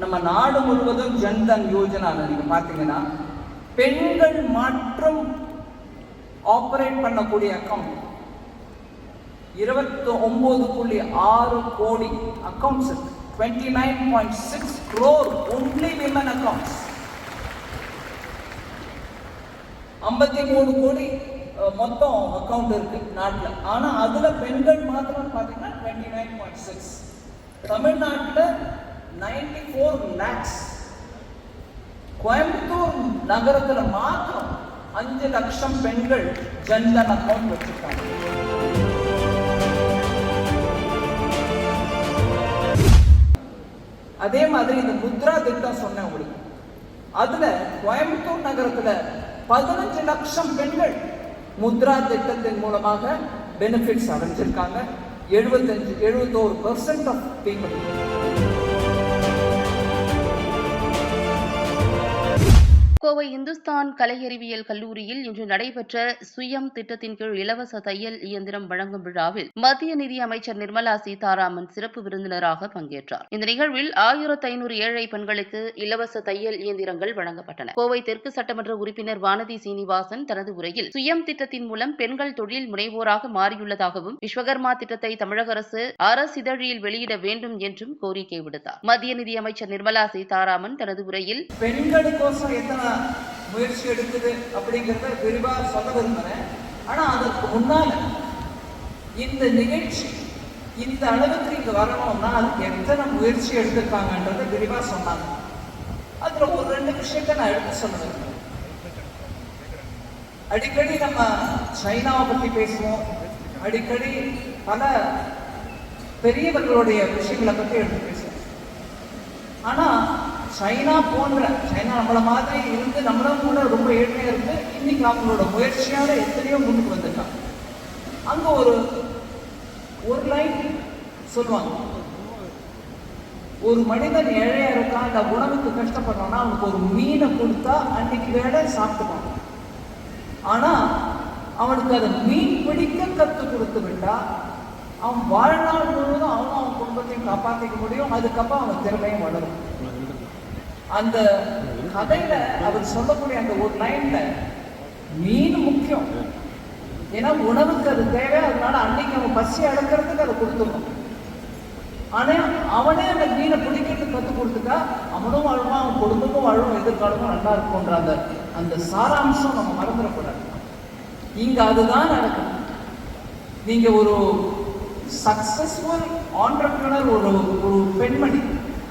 நம்ம நாடு முழுவதும் ஜன்தன் யோஜனா நீங்க பாத்தீங்கன்னா பெண்கள் மற்றும் ஆபரேட் பண்ணக்கூடிய அக்கௌண்ட் இருபத்தி ஒன்பது புள்ளி ஆறு கோடி அக்கௌண்ட்ஸ் இருக்கு. Twenty nine point six crore only women accounts ஐம்பத்தி மூணு கோடி மொத்தம் அக்கௌண்ட் இருக்கு நாட்டில். ஆனால் அதில் பெண்கள் மாத்திரம் பார்த்தீங்கன்னா டுவெண்ட்டி நைன் பாயிண்ட் சிக்ஸ் தமிழ்நாட்டில் நைன்டி ஃபோர் லேக்ஸ் கோயம்புத்தூர் நகரத்தில் மாத்திரம் அஞ்சு லட்சம் பெண்கள் ஜன்தன் அக்கௌண்ட் வச்சிருக்காங்க. அதே மாதிரி இந்த முத்ரா திட்டம் சொன்னேன் உங்களுக்கு. அதுல கோயம்புத்தூர் நகரத்துல பதினஞ்சு லட்சம் பெண்கள் முத்ரா திட்டத்தின் மூலமாக பெனிஃபிட்ஸ் அடைஞ்சிருக்காங்க. எழுபத்தஞ்சு எழுபத்தோரு percent of people Kovai Hindustan கலையறிவியல் கல்லூரியில் இன்று நடைபெற்ற சுயம் திட்டத்தின் கீழ் இலவச தையல் இயந்திரம் வழங்கும் விழாவில் மத்திய நிதி அமைச்சர் நிர்மலா சீதாராமன் சிறப்பு விருந்தினராக பங்கேற்றார். இந்த நிகழ்வில் ஆயிரத்து ஐநூறு ஏழை பெண்களுக்கு இலவச தையல் இயந்திரங்கள் வழங்கப்பட்டன. கோவை தெற்கு சட்டமன்ற உறுப்பினர் வானதி சீனிவாசன் தனது உரையில் சுயம் திட்டத்தின் மூலம் பெண்கள் தொழில் முனைவோராக மாறியுள்ளதாகவும் விஸ்வகர்மா திட்டத்தை தமிழக அரசு அரசிதழில் வெளியிட வேண்டும் என்றும் கோரிக்கை விடுத்தார். மத்திய நிதி அமைச்சர் நிர்மலா சீதாராமன் தனது உரையில் பெண்களுக்கோசம் எத்தனை முயற்சி எடுக்குது அப்படிங்கிறத விரிவாக சொல்ல விரும்புகிறேன் ஆனா அதற்கு முன்னால் இந்த நிகழ்ச்சி இந்த அளவுக்கு இங்க வரணும்னா அதுக்கு எத்தனை முயற்சி எடுத்திருக்காங்கன்றத விரிவாக சொன்னாங்க. அதுல ஒரு ரெண்டு விஷயத்த நான் எடுத்து சொல்ல அடிக்கடி நம்ம சைனாவை பத்தி பேசுவோம். அடிக்கடி பல பெரியவர்களுடைய விஷயங்களை பத்தி எடுத்து பேசுவோம். ஆனா சைனா போன்ற சைனா நம்மள மாதிரி இருந்து நம்மளும் கூட ரொம்ப ஏழ்மையாக இருந்து இன்னைக்கு அவங்களோட முயற்சியால் எத்தனையோ முன்னுக்கு வந்திருக்காங்க. அங்கே ஒரு ஒரு லைன் சொல்லுவாங்க. ஒரு மனிதன் ஏழையாக இருக்கான் அந்த உணவுக்கு கஷ்டப்படுறான்னா அவனுக்கு ஒரு மீனை கொடுத்தா அன்னைக்கு வேலை சாப்பிட்டுப்பான். ஆனால் அவனுக்கு அதை மீன் பிடிக்க கற்று கொடுத்து விட்டா அவன் வாழ்நாள் முழுவதும் அவனும் அவன் குடும்பத்தையும் காப்பாற்றிக்க முடியும் அதுக்கப்புறம் அவன் திறமையும் வளரும். அந்த கதையில அவர் சொல்லக்கூடிய அந்த ஒரு லைன்ல மீன் முக்கியம். ஏன்னா உணவுக்கு அது தேவை அதனால அன்னைக்கு அவன் பசி அடக்கிறதுக்கு அதை கொடுத்துருவோம் ஆனா அவனே அந்த மீனை பிடிக்கிறதுக்கு கத்து கொடுத்துட்டா அவனும் வாழ்வான் அவன் குடும்பமும் வாழும் எதிர்காலமும் நல்லா இருக்கும்ன்ற அந்த அந்த சாராம்சம் நம்ம மறந்துடக்கூடாது. இங்க அதுதான் நடக்கும் நீங்க ஒரு சக்சஸ்ஃபுல் ஆண்டர்பிரினர் ஒரு ஒரு பெண்மணி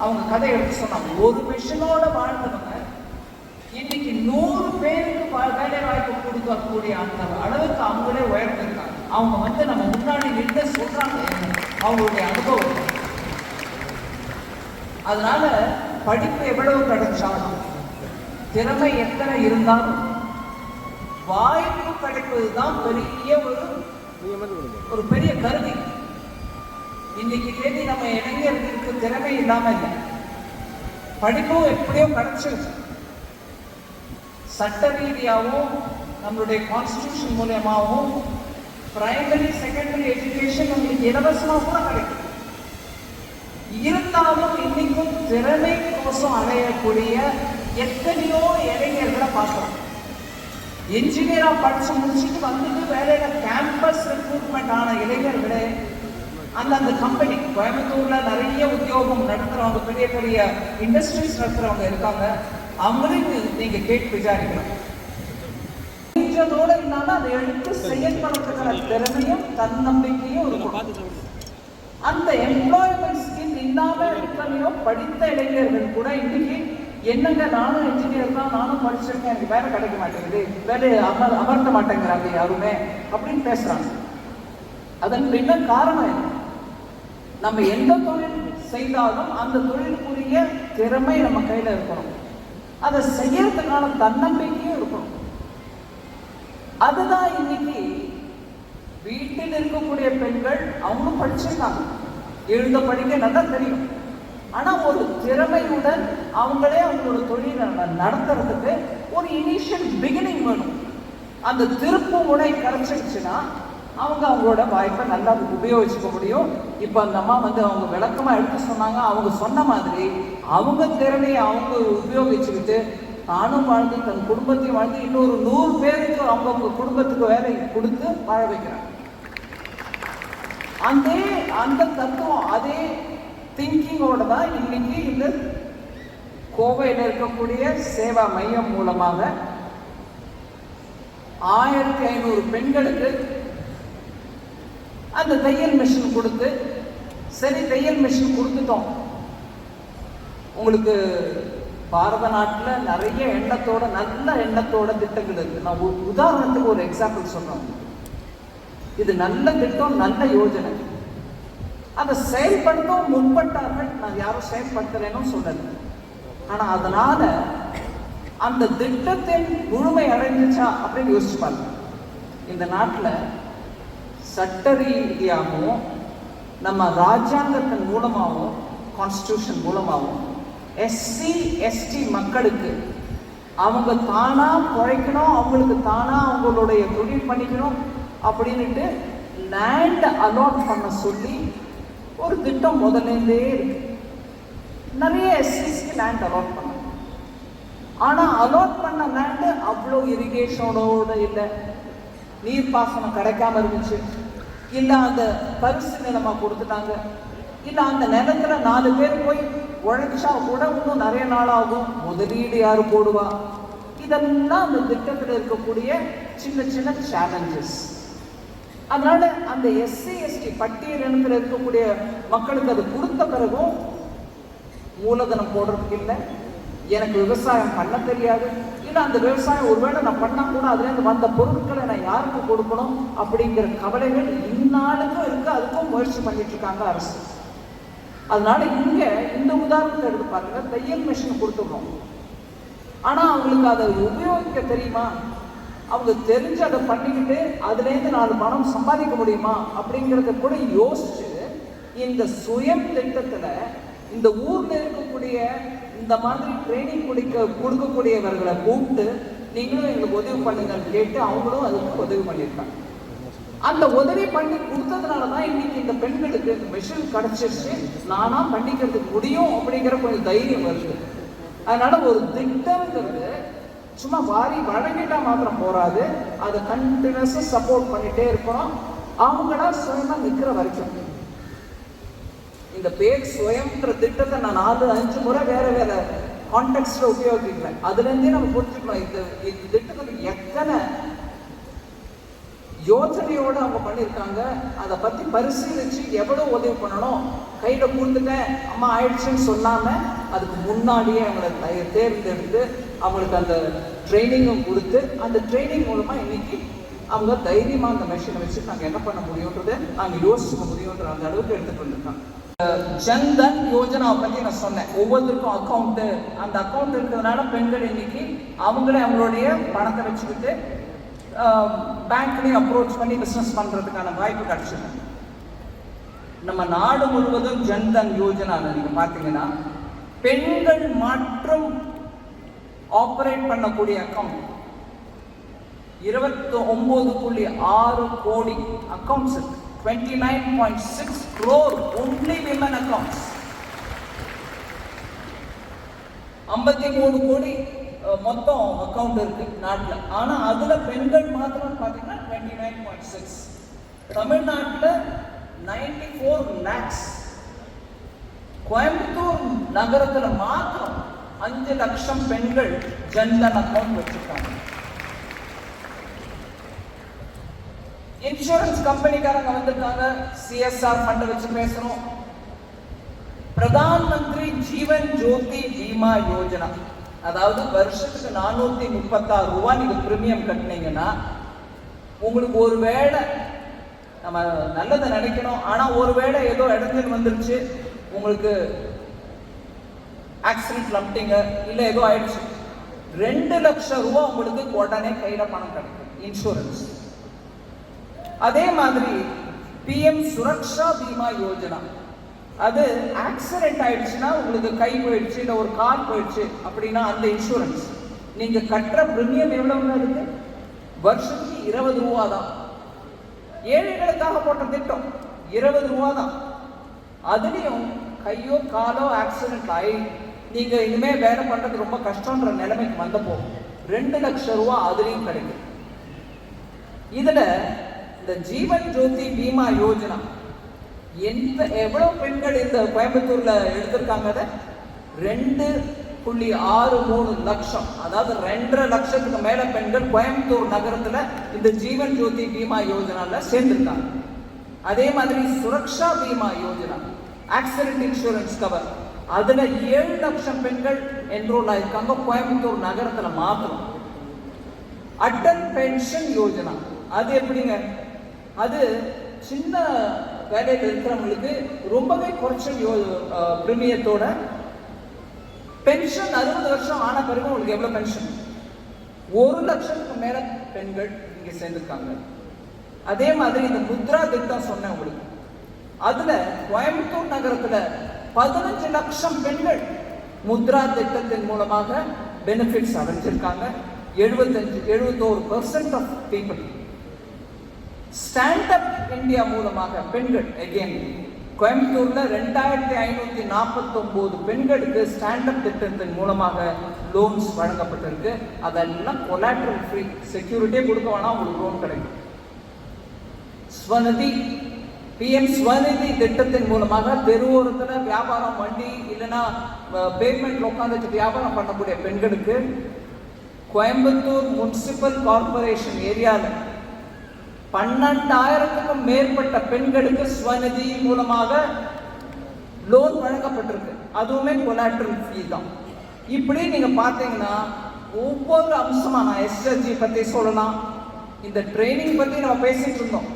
அவங்க கதை எடுத்து சொன்னாங்க ஒரு மிஷனோட வாழ்ந்தவங்க இன்னைக்கு நூறு பேருக்கு வேலை வாய்ப்பு கொடுக்கக்கூடிய அந்த அளவுக்கு அவங்களே உயர்ந்திருக்காங்க. அவங்க வந்து நம்ம முன்னாடி நின்று சொல்றாங்க அவங்களுடைய அனுபவம். அதனால படிப்பு எவ்வளவு கிடைச்சாலும் திறமை எத்தனை இருந்தாலும் வாய்ப்பு கிடைப்பது தான் பெரிய ஒரு ஒரு பெரிய கருவி. இன்னைக்கு தேதி நம்ம இளைஞர்களுக்கு திறமை இல்லாம இல்லை. படிப்பும் எப்படியோ கிடைச்சிருச்சு. சட்ட ரீதியாகவும் நம்மளுடைய கான்ஸ்டியூஷன் மூலயமாகவும் பிரைமரி செகண்டரி எஜுகேஷன் உங்களுக்கு இலவசமாக கூட கிடைக்கும். இருந்தாலும் இன்னைக்கும் திறமை கோசம் அடையக்கூடிய எத்தனையோ இளைஞர்களை பார்க்கலாம் என்ஜினியராக படித்து முடிச்சுட்டு வந்துட்டு வேலையில் கேம்பஸ் ரெக்ரூட்மெண்ட் ஆன இளைஞர்களே அந்தந்த கம்பெனி கோயம்புத்தூர்ல நிறைய உத்தியோகம் நடத்துறவங்க பெரிய பெரிய இண்டஸ்ட்ரீஸ் நடத்துறவங்க இருக்காங்க. அவங்களையும் நீங்க கேட்டு விசாரிக்கலாம் தெரிஞ்சதோட இல்லாம அதை எடுத்து செயல்படுத்துகிற திறமையும் தன்னம்பிக்கையும் இருக்கும் அந்த எம்ப்ளாய்மெண்ட் ஸ்கில் இல்லாம எத்தனையோ படித்த இளைஞர்கள் கூட இன்னைக்கு என்னங்க நானும் இன்ஜினியர் தான் நானும் படிச்சிருக்கேன் எனக்கு வேலை கிடைக்க மாட்டேங்குது. வேலையை அமர் அமர்த்த மாட்டேங்கிறாங்க யாருமே அப்படின்னு பேசுறாங்க. அதன் பின்ன காரணம் என்ன? நம்ம எந்த தொழில் செய்தாலும் அந்த தொழிலுக்குரிய திறமை நம்ம கையில இருக்கணும். அதை செய்யறதுக்கான தன்னம்பிக்கையும் இருக்கணும். அதுதான் இன்னைக்கு வீட்டில் இருக்கக்கூடிய பெண்கள் அவங்களும் படிச்சிருக்காங்க. எழுத படிக்க நல்லா தெரியும். ஆனா ஒரு திறமையுடன் அவங்களே அவங்களோட தொழிலை ந- நடத்துறதுக்கு ஒரு இனிஷியல் பிகினிங் வேணும். அந்த திருப்பு முனை கிடைச்சிருச்சுன்னா அவங்க அவங்களோட வாய்ப்பை நல்லா உபயோகிச்சுக்க முடியும். இப்போ அந்த அம்மா வந்து அவங்க விளக்கமாக எடுத்து சொன்னாங்க. அவங்க சொன்ன மாதிரி அவங்க திறமையை அவங்க உபயோகிச்சுக்கிட்டு தானும் வாழ்ந்து தன் குடும்பத்தையும் வாழ்ந்து இன்னொரு நூறு பேருக்கு அவங்கவுங்க குடும்பத்துக்கு வேலை கொடுத்து வாழ வைக்கிறாங்க. அந்த அந்த தத்துவம் அதே திங்கிங்கோட தான் இன்னைக்கு இந்த கோவையில் இருக்கக்கூடிய சேவா மையம் மூலமாக ஆயிரத்தி ஐநூறு பெண்களுக்கு அந்த தையல் மிஷின் கொடுத்து சரி தையல் மிஷின் கொடுத்துட்டோம். உங்களுக்கு பாரத நாட்டில் நிறைய எண்ணத்தோட நல்ல எண்ணத்தோட திட்டங்கள் இருக்கு. நான் ஒரு உதாரணத்துக்கு ஒரு எக்ஸாம்பிள் சொன்னோம் இது நல்ல திட்டம் நல்ல யோஜனை. அதை செயல்படுத்தவும் முற்பட்டார்கள். நான் யாரும் செயல்படுத்தலைன்னு சொல்லலை. ஆனா அதனால அந்த திட்டத்தின் முழுமை அடைஞ்சிச்சா அப்படின்னு யோசிச்சு பாருங்க. இந்த நாட்டில் சட்ட ரீதியாகவும் நம்ம ராஜாங்கத்தின் மூலமாகவும் கான்ஸ்டியூஷன் மூலமாகவும் எஸ்சி எஸ்டி மக்களுக்கு அவங்க தானாக குறைக்கணும் அவங்களுக்கு தானாக அவங்களுடைய தொழில் பண்ணிக்கணும் அப்படின்னுட்டு லேண்ட் அலாட் பண்ண சொல்லி ஒரு திட்டம் முதல்லேருந்தே இருக்கு. நிறைய எஸ்சிஸ்க்கு லேண்ட் அலாட் பண்ணணும். ஆனால் அலாட் பண்ண லேண்டு அவ்வளோ இரிகேஷனோட இல்லை. நீர்ப்பாசனம் கிடைக்காம இருந்துச்சு. இல்லை அந்த பரிசு நிலமாக கொடுத்துட்டாங்க. இல்லை அந்த நிலத்துல நாலு பேர் போய் உழைச்சா கூட இன்னும் நிறைய நாள் ஆகும் முதலீடு யார் போடுவா? இதெல்லாம் அந்த திட்டத்தில் இருக்கக்கூடிய சின்ன சின்ன சேலஞ்சஸ் அதனால அந்த எஸ்சி எஸ்டி பட்டியலினத்தில் இருக்கக்கூடிய மக்களுக்கு அது கொடுத்த பிறகும் மூலதனம் போடுறதுக்கு இல்லை. எனக்கு விவசாயம் பண்ண தெரியாது. இல்லை அந்த விவசாயம் ஒருவேளை நான் பண்ணா கூட அதுலேருந்து வந்த பொருட்களை நான் யாருக்கு கொடுக்கணும் அப்படிங்கிற கவலைகள் இந்நாளுக்கும் இருக்கு அதுக்கும் முயற்சி பண்ணிட்டு இருக்காங்க அரசு. அதனால இங்க இந்த உதாரணத்தை எடுத்து பாருங்க தையல் மிஷின் கொடுத்துடுறோம். ஆனா அவங்களுக்கு அதை உபயோகிக்க தெரியுமா? அவங்க தெரிஞ்சு அதை பண்ணிக்கிட்டு அதுலேருந்து நாலு பணம் சம்பாதிக்க முடியுமா? அப்படிங்கிறத கூட யோசிச்சு இந்த சுயம் திட்டத்துல இந்த ஊர்ல இருக்கக்கூடிய இந்த மாதிரி ட்ரைனிங் கொடுக்க கொடுக்கக்கூடியவர்களை கூப்பிட்டு நீங்களும் எங்களுக்கு உதவி பண்ணுங்கன்னு கேட்டு அவங்களும் அதுக்கு உதவி பண்ணியிருக்காங்க. அந்த உதவி பண்ணி கொடுத்ததுனால தான் இன்னைக்கு இந்த பெண்களுக்கு இந்த மிஷின் கிடைச்சிருச்சு. நானா பண்ணிக்கிறதுக்கு முடியும் அப்படிங்கிற கொஞ்சம் தைரியம் வருது. அதனால ஒரு திட்டங்கிறது சும்மா வாரி வழங்கிட்டா மாத்திரம் போறாது. அதை கண்டினியூஸாக சப்போர்ட் பண்ணிட்டே இருக்கணும். அவங்களா சுயமா நிற்கிற வரைக்கும். இந்த பேர் சுயம்ன்ற திட்டத்தை நான் நாலு அஞ்சு முறை வேற வேற கான்டெக்ட்ல உபயோகிக்கிறேன். அதுல இருந்தே நம்ம புரிஞ்சுக்கணும். இந்த இந்த திட்டத்துக்கு எத்தனை யோசனையோடு அவங்க பண்ணியிருக்காங்க அதை பற்றி பரிசீலித்து எவ்வளோ உதவி பண்ணணும் கையில் கொடுத்துட்டேன் அம்மா ஆயிடுச்சுன்னு சொல்லாமல் அதுக்கு முன்னாடியே அவங்கள தய- தேர்ந்தெடுத்து அவங்களுக்கு அந்த ட்ரைனிங்கும் கொடுத்து அந்த ட்ரைனிங் மூலமாக இன்னைக்கு அவங்க தைரியமாக அந்த மெஷினை வச்சு நாங்கள் என்ன பண்ண முடியுன்றதை நாங்கள் யோசிக்க முடியுன்ற அந்த அளவுக்கு எடுத்துகிட்டு வந்திருக்காங்க ஜன்தன் யோஜனாவை பற்றி நான் சொன்னேன். ஒவ்வொருத்தருக்கும் அக்கௌண்ட்டு அந்த அக்கௌண்ட் இருக்கிறதுனால பெண்கள் இன்னைக்கு அவங்களே அவங்களுடைய பணத்தை வச்சுக்கிட்டு பேங்க்லேயும் அப்ரோச் பண்ணி பிஸ்னஸ் பண்ணுறதுக்கான வாய்ப்பு கிடச்சிருக்கு. நம்ம நாடு முழுவதும் ஜன்தன் யோஜனா நீங்கள் பார்த்தீங்கன்னா பெண்கள் மற்றும் ஆப்ரேட் பண்ணக்கூடிய அக்கௌண்ட் இருபத்தி ஒன்பது புள்ளி ஆறு கோடி அக்கௌண்ட்ஸ் இருக்கு. Twenty nine only six accounts. Only women accounts ஐம்பத்தி மூணு கோடி மொத்தம் அக்கௌண்ட் இருக்கு நாட்டில். ஆனால் அதில் பெண்கள் மாத்திரம் பார்த்தீங்கன்னா டுவெண்ட்டி நைன் பாயிண்ட் சிக்ஸ் தமிழ்நாட்டில் நைன்டி ஃபோர் லேக்ஸ் கோயம்புத்தூர் நகரத்தில் மாத்திரம் அஞ்சு லட்சம் பெண்கள் ஜன்தன் அக்கௌண்ட் வச்சுருக்காங்க. இன்சூரன்ஸ் கம்பெனிக்காரங்க வந்திருக்காங்க. சிஎஸ்ஆர் ஃபண்ட் வச்சு பேசணும் பிரதான் மந்திரி ஜீவன் ஜோதி பீமா யோஜனா. அதாவது வருஷத்துக்கு நானூத்தி முப்பத்தாறு ரூபாய் நீங்க பிரீமியம் கட்டினீங்கன்னா உங்களுக்கு ஒரு வேளை நம்ம நல்லதை நினைக்கணும். ஆனா ஒருவேளை ஏதோ இடைஞ்சல் வந்துருச்சு. உங்களுக்கு ஆக்சிடென்ட் லம்ட்டிங்க இல்ல ஏதோ ஆயிடுச்சு. ரெண்டு லட்சம் ரூபாய் உங்களுக்கு உடனே கையில பணம் கிடைக்கும். இன்சூரன்ஸ் அதே மாதிரி பிஎம் சுரக்ஷா பீமா யோஜனா. அது ஆக்சிடென்ட் ஆயிடுச்சுன்னா உங்களுக்கு கை போயிடுச்சு இல்லை ஒரு கால் போயிடுச்சு அப்படின்னா அந்த இன்சூரன்ஸ் நீங்க கட்டுற பிரீமியம் எவ்வளவுன்னு இருக்கு வருஷத்துக்கு இருபது ரூபா தான். ஏழைகளுக்காக போட்ட திட்டம் இருபது ரூபா தான். அதுலேயும் கையோ காலோ ஆக்சிடென்ட் ஆகி நீங்கள் இனிமே வேலை பண்ணுறது ரொம்ப கஷ்டன்ற நிலைமைக்கு வந்தப்போ ரெண்டு லட்சம் ரூபா அதுலேயும் கிடைக்கும் இதுல இந்த ஜீவன் ஜோதி பீமா யோஜனா. எந்த எவ்வளவு பெண்கள் இந்த கோயம்புத்தூர்ல எடுத்திருக்காங்க அதை ரெண்டு புள்ளி ஆறு மூணு லட்சம். அதாவது ரெண்டரை லட்சத்துக்கு மேல பெண்கள் கோயம்புத்தூர் நகரத்துல இந்த ஜீவன் ஜோதி பீமா யோஜனால சேர்ந்திருக்காங்க. அதே மாதிரி Suraksha Bima Yojana accident insurance cover அதுல ஏழு லட்சம் பெண்கள் என்ரோல் ஆயிருக்காங்க கோயம்புத்தூர் நகரத்துல மாத்திரம். அட்டல் பென்ஷன் யோஜனா. அது எப்படிங்க? அது சின்ன வேலையில் இருக்கிறவங்களுக்கு ரொம்பவே குறைச்ச யோ பிரீமியத்தோட பென்ஷன் அறுபது வருஷம் ஆன பிறகு உங்களுக்கு எவ்வளோ பென்ஷன் ஒரு லட்சத்துக்கு மேல பெண்கள் இங்க சேர்ந்திருக்காங்க. அதே மாதிரி இந்த முத்ரா திட்டம் சொன்னேன் உங்களுக்கு. அதுல கோயம்புத்தூர் நகரத்துல பதினஞ்சு லட்சம் பெண்கள் முத்ரா திட்டத்தின் மூலமாக பெனிஃபிட்ஸ் அடைஞ்சிருக்காங்க. எழுபத்தஞ்சு எழுபத்தோரு percent of people stand up India மூலமாக பெண்கள் எகெயின் கோயம்புத்தூரில் ரெண்டாயிரத்தி ஐநூற்றி நாற்பத்தொம்போது பெண்களுக்கு ஸ்டாண்ட் அப் திட்டத்தின் மூலமாக லோன்ஸ் வழங்கப்பட்டிருக்கு. அதெல்லாம் கொலாட்ரல் ஃப்ரீ செக்யூரிட்டியே கொடுக்க வேணாம் உங்களுக்கு லோன் கிடைக்கும். ஸ்வநிதி பிஎம் ஸ்வநிதி திட்டத்தின் மூலமாக தெருவோரத்தில் வியாபாரம் வண்டி இல்லைன்னா பேமெண்ட் உட்காந்துட்டு வியாபாரம் பண்ணக்கூடிய பெண்களுக்கு கோயம்புத்தூர் முனிசிபல் கார்பரேஷன் ஏரியாவில் பன்னெண்டாயிரத்துக்கும் மேற்பட்ட பெண்களுக்கு ஸ்வநிதி மூலமாக லோன் வழங்கப்பட்டிருக்கு. அதுவுமே கொலாட்ரல் ஃபீ தான். இப்படி நீங்க பார்த்தீங்கன்னா ஒவ்வொரு அம்சமா நான் எஸ்எஸ்ஜி பத்தி சொல்லலாம். இந்த ட்ரைனிங் பத்தி நம்ம பேசிட்டு இருந்தோம்.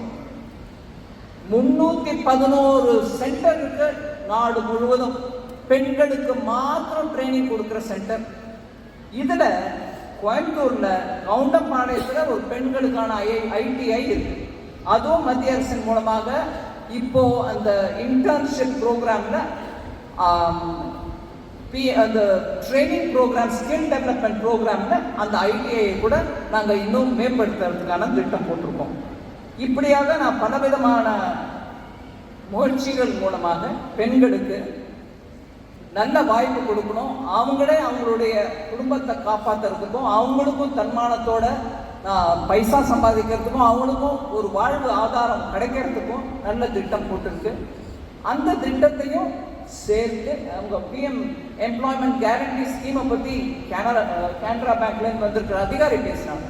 முன்னூத்தி பதினோரு சென்டருக்கு நாடு முழுவதும் பெண்களுக்கு மாத்திரம் ட்ரைனிங் கொடுக்குற சென்டர். இதுல கோயம்புத்தூர்ல கவுண்டம்பாளையத்துல ஒரு பெண்களுக்கான ஐ ஐடிஐ இருக்கு. அதுவும் மத்திய அரசின் மூலமாக இப்போ அந்த இன்டர்ன்ஷிப் ப்ரோக்ராம்ல பி அந்த ட்ரைனிங் ப்ரோக்ராம் ஸ்கில் டெவலப்மெண்ட் ப்ரோக்ராம்ல அந்த ஐடிஐ கூட நாங்கள் இன்னும் மேம்படுத்துறதுக்கான திட்டம் போட்டிருக்கோம். இப்படியாக நான் பலவிதமான முயற்சிகள் மூலமாக பெண்களுக்கு நல்ல வாய்ப்பு கொடுக்கணும். அவங்களே அவங்களுடைய குடும்பத்தை காப்பாத்துறதுக்கும் அவங்களுக்கும் தன்மானத்தோட பைசா சம்பாதிக்கிறதுக்கும் அவங்களுக்கும் ஒரு வாழ்வு ஆதாரம் கிடைக்கிறதுக்கும் நல்ல திட்டம் போட்டிருக்கு. அந்த திட்டத்தையும் சேர்த்து அவங்க பிஎம் எம்ப்ளாய்மெண்ட் கேரண்டி ஸ்கீமை பற்றி கேனரா கேனரா பேங்க்லேருந்து வந்திருக்கிற அதிகாரி பேசினாங்க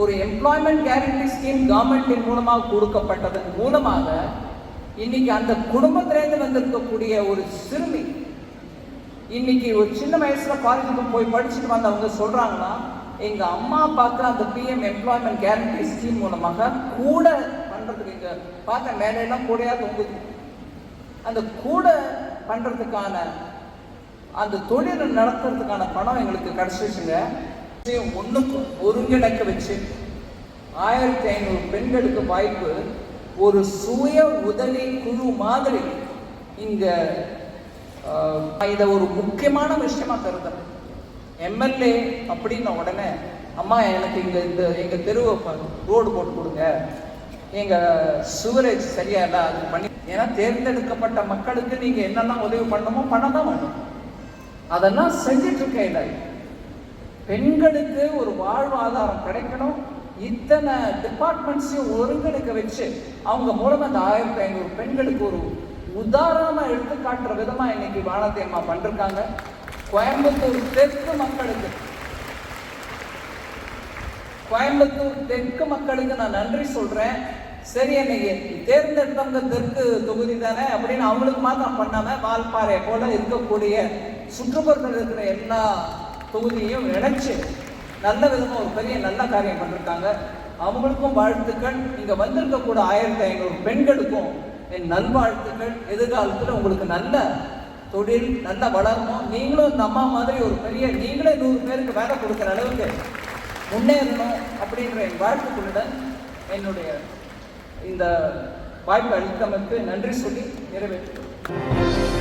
ஒரு எம்ப்ளாய்மெண்ட் கேரண்டி ஸ்கீம் கவர்மெண்டின் மூலமாக கொடுக்கப்பட்டதன் மூலமாக இன்னைக்கு அந்த குடும்பத்திலேருந்து வந்திருக்கக்கூடிய ஒரு சிறுமி இன்னைக்கு ஒரு சின்ன வயசுல காலேஜுக்கு போய் படிச்சுட்டு வந்தவங்க சொல்றாங்கன்னா எங்க அம்மா பார்க்குற அந்த பிஎம் எம்ப்ளாய்மெண்ட் கேரண்டி ஸ்கீம் மூலமாக கூட பண்றதுக்கு இங்க பார்த்த மேலையெல்லாம் கூடையா தொங்குது. அந்த கூட பண்றதுக்கான அந்த தொழிலை நடத்துறதுக்கான பணம் எங்களுக்கு கிடைச்சிச்சுங்க. ஒன்றுக்கும் ஒருங்கிணைக்க வச்சு ஆயிரத்தி ஐநூறு பெண்களுக்கு வாய்ப்பு ஒரு சுய உதவி குழு மாதிரி இங்க இதை ஒரு முக்கியமான விஷயமா கருதுறேன். எம்எல்ஏ அப்படின்ன உடனே அம்மா எனக்கு இங்க இந்த எங்க தெருவை ரோடு போட்டு கொடுங்க. எங்க சுவரேஜ் சரியா இல்லை அது பண்ணி ஏன்னா தேர்ந்தெடுக்கப்பட்ட மக்களுக்கு நீங்க என்னெல்லாம் உதவி பண்ணணுமோ பண்ண தான் வேணும். அதெல்லாம் செஞ்சிட்டு இருக்கேன் பெண்களுக்கு ஒரு வாழ்வாதாரம் கிடைக்கணும். இத்தனை டிபார்ட்மெண்ட்ஸையும் ஒருங்கிணைக்க வச்சு அவங்க மூலமா இந்த ஆயிரத்தி ஐநூறு பெண்களுக்கு ஒரு உதாரணமா எடுத்து காட்டுற விதமா இன்னைக்கு வானத்தை அம்மா பண்றாங்க கோயம்புத்தூர் தெற்கு மக்களுக்கு. கோயம்புத்தூர் தெற்கு மக்களுக்கு நான் நன்றி சொல்றேன். சரி என்னைக்கு தேர்ந்தெடுத்தவங்க தெற்கு தொகுதி தானே அப்படின்னு அவங்களுக்கு மாத்திரம் பண்ணாம வால்பாறை போல இருக்கக்கூடிய சுற்றுப்புறத்தில் இருக்கிற எல்லா தொகுதியையும் இணைச்சு நல்ல விதமாக ஒரு பெரிய நல்ல காரியம் பண்ணிருக்காங்க. அவங்களுக்கும் வாழ்த்துக்கள். இங்க வந்திருக்கக்கூட ஆயிரத்தி ஐநூறு பெண்களுக்கும் என் நல்வாழ்த்துக்கள். எதிர்காலத்தில் உங்களுக்கு நல்ல தொழில் நல்ல வளரணும் நீங்களும் இந்த அம்மா மாதிரி ஒரு பெரிய நீங்களே நூறு பேருக்கு வேலை கொடுக்குற அளவுக்கு முன்னேறணும் அப்படின்ற என் வாழ்த்துக்களுடன் என்னுடைய இந்த வாய்ப்பு அளித்தமைக்கு நன்றி சொல்லி நிறைவேற்றுகிறேன்.